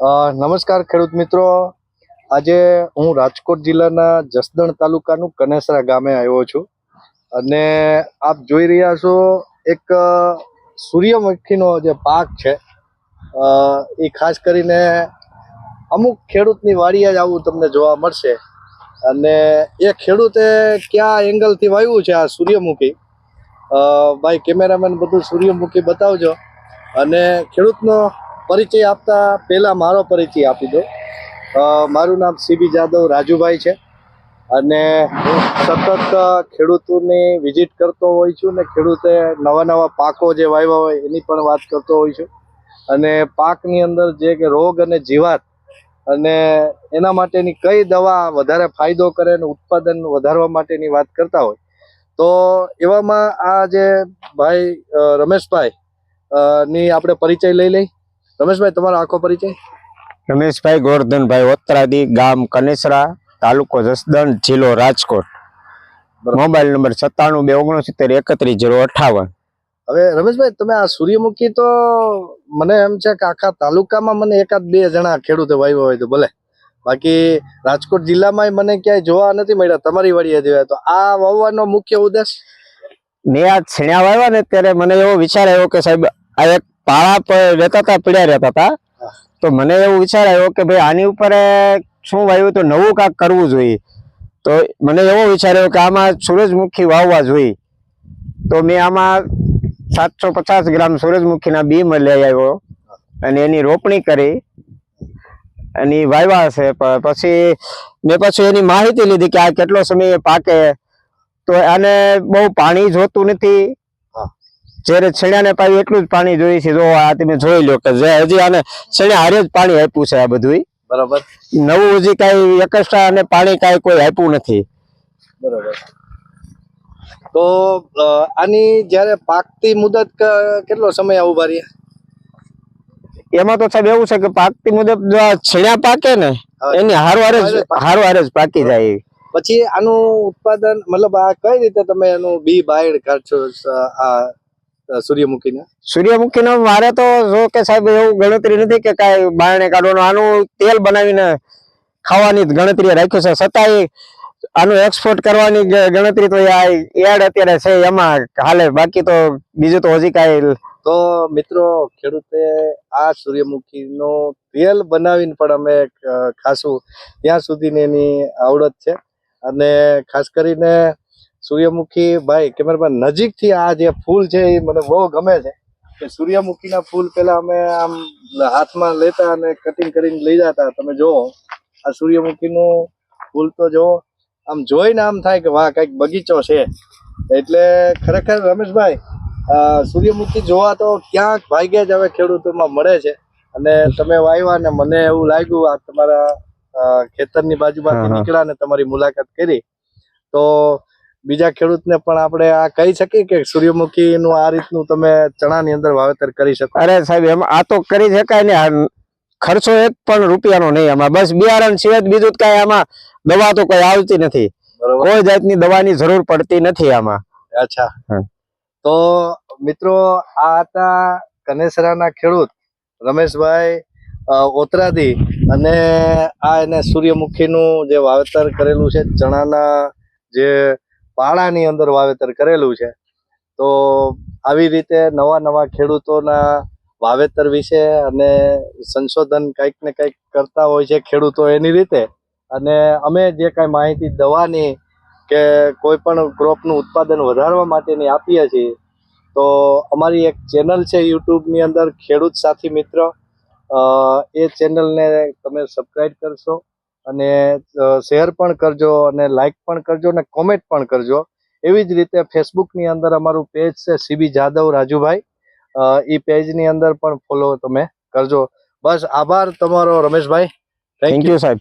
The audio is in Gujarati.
નમસ્કાર ખેડૂત મિત્રો. આજે હું રાજકોટ જિલ્લાના જસદણ તાલુકાનું કનેસરા ગામે આવ્યો છું. અને આપ જોઈ રહ્યા છો એક સૂર્યમુખીનો જે પાક છે એ ખાસ કરીને અમુક ખેડૂતની વાડીએ જ આવું તમને જોવા મળશે. અને એ ખેડૂતે કયા એંગલથી વાવ્યું છે આ સૂર્યમુખી? ભાઈ કેમેરામેન બધું સૂર્યમુખી બતાવજો. અને ખેડૂતનો પરિચય આપતા પહેલાં મારો પરિચય આપી દો. મારું નામ સીબી જાદવ રાજુભાઈ છે. અને હું સતત ખેડૂતોની વિઝિટ કરતો હોઉં છું ને ખેડૂતે નવા નવા પાકો જે વાવ્યા હોય એની પણ વાત કરતો હોઉં છું. અને પાકની અંદર જે કે રોગ અને જીવાત અને એના માટેની કઈ દવા વધારે ફાયદો કરે અને ઉત્પાદન વધારવા માટેની વાત કરતા હોય, તો એવામાં આ જે ભાઈ રમેશભાઈ ની આપણે પરિચય લઈ લઈ. રમેશભાઈ તમારો આખો પરિચય? રમેશભાઈ ગોરધનભાઈ ઓતરાદી ગામ કનેસરા તાલુકો જસદણ જિલ્લો રાજકોટ. મોબાઈલ નંબર સત્તાણું બે ઓગણસિત્તેર એકત્રીસ જીરો અઠાવન. હવે રમેશભાઈ તમે આ સૂર્યમુખી તો મને એમ છે કે આખા તાલુકામાં મને એકાદ બે જણા ખેડૂતો વાવ્યો હોય તો ભલે. બાકી રાજકોટ જિલ્લામાં મને ક્યાંય જોવા નથી મળ્યા. તમારી વાડીએ જોયા તો આ વાવવાનો મુખ્ય ઉદ્દેશ? મેં આ છીણ્યા વાવ્યા ને ત્યારે મને એવો વિચાર આવ્યો કે સાહેબ આ એક પાળા પર રહેતા હતા પીડ્યા રહેતા હતા. તો મને એવું વિચાર આવ્યો કે ભાઈ આની ઉપર શું વાવ્યું તો નવું કાંક કરવું જોઈએ. તો મને એવો વિચાર આવ્યો કે આમાં સૂરજમુખી વાવવા જોઈએ. તો મેં આમાં સાતસો પચાસ ગ્રામ સૂરજમુખીના બી લઈ આવ્યો. અને એની રોપણી કરી. અને એ વાવ્યા છે પછી મેં પછી એની માહિતી લીધી કે આ કેટલો સમય પાકે. તો આને બહુ પાણી જોતું નથી. જ્યારે છેડાને પાયું એટલું જ પાણી જોઈએ છે જો આ તમે જોઈ લો કે જે હજી આને છેડે હારે જ પાણી આપ્યું છે આ બધું બરાબર. નવું હજી કાંઈ એકસ્ટ્રા અને પાણી કાંઈ કોઈ આપ્યું નથી. બરાબર. તો આની જ્યારે પાકતી મુદત કેટલો સમય આવું રહે એમાં તો સાહેબ એવું છે કે પાકતી મુદત આ પાકે ને એની હારવારે હારે પાકે. હારે જ પાકી જાય. પછી આનું ઉત્પાદન મતલબ આ કઈ રીતે તમે એનું બી બાયડ કાઢશો આ સૂર્યમુખીને? સૂર્યમુખીનો મારે તો જો કે સાહેબ એવું ગણતરી નથી કે કાંઈ બારણે કાઢવાનું આનું તેલ બનાવીને ખાવાની ગણતરી રાખ્યું છે. છતાંય આનું એક્સપોર્ટ કરવાની ગણતરી તો આ એડ અત્યારે છે એમાં હાલે. બાકી તો બીજું તો હજી કાંઈ તો મિત્રો ખેડૂતે આ સૂર્યમુખીનું તેલ બનાવીને પણ અમે ખાશું. ત્યાં સુધીની એની આવડત છે. અને ખાસ કરીને સૂર્યમુખી ભાઈ કેમેરામેન નજીકથી આ જે ફૂલ છે એ મને બહુ ગમે છે. કે સૂર્યમુખીના ફૂલ પેલા અમે આમ હાથમાં લેતા અને કટિંગ કરીને લઈ જતા. તમે જુઓ આ સૂર્યમુખીનું ફૂલ તો જુઓ આમ જોઈને આમ થાય કે વાહ કંઈક બગીચો છે. એટલે ખરેખર રમેશભાઈ સૂર્યમુખી જોવા તો ક્યાંક ભાગ્યે જ હવે ખેડૂતોમાં મળે છે. અને તમે વાવ્યા ને મને એવું લાગ્યું આ તમારા ખેતરની બાજુમાંથી. નીકળ્યા ને તમારી મુલાકાત કરી. તો બીજા ખેડૂતને પણ આપણે આ કહી શકીએ કે સૂર્યમુખી નું આ રીતનું તમે ચણાની અંદર વાવેતર કરી શકો. અરે સાહેબ એમાં આ તો કરી શકાય ને ખર્ચો એક પણ રૂપિયાનો નહીં આમાં બસ બિયારણ સિવાય બીજું કઈ આમાં દવા તો કઈ આવતી નથી. કોઈ જાતની દવાની જરૂર પડતી નથી આમાં. અચ્છા. તો મિત્રો આ હતા કનેસરાના ખેડૂત રમેશભાઈ ઓતરાદી અને આ એને સૂર્યમુખીનું જે વાવેતર કરેલું છે ચણાના જે પાળાની અંદર વાવેતર કરેલું છે. તો આવી રીતે નવા નવા ખેડૂતોના વાવેતર વિશે અને સંશોધન કંઈક ને કંઈક કરતા હોય છે ખેડૂતો એની રીતે. અને અમે જે કાંઈ માહિતી દવાની કે કોઈ પણ ક્રોપનું ઉત્પાદન વધારવા માટેની આપીએ છીએ, તો અમારી એક ચેનલ છે યુટ્યુબની અંદર ખેડૂત સાથી મિત્ર. એ ચેનલને તમે સબસ્ક્રાઈબ કરશો. અને શેર પણ કરજો અને લાઇક પણ કરજો અને કોમેન્ટ પણ કરજો. એવી જ રીતે ફેસબુકની અંદર અમારું પેજ છે સીબી જાદવ રાજુભાઈ. એ પેજની અંદર પણ ફોલો તમે કરજો. બસ આભાર તમારો રમેશભાઈ. થેન્ક યુ સાહેબ.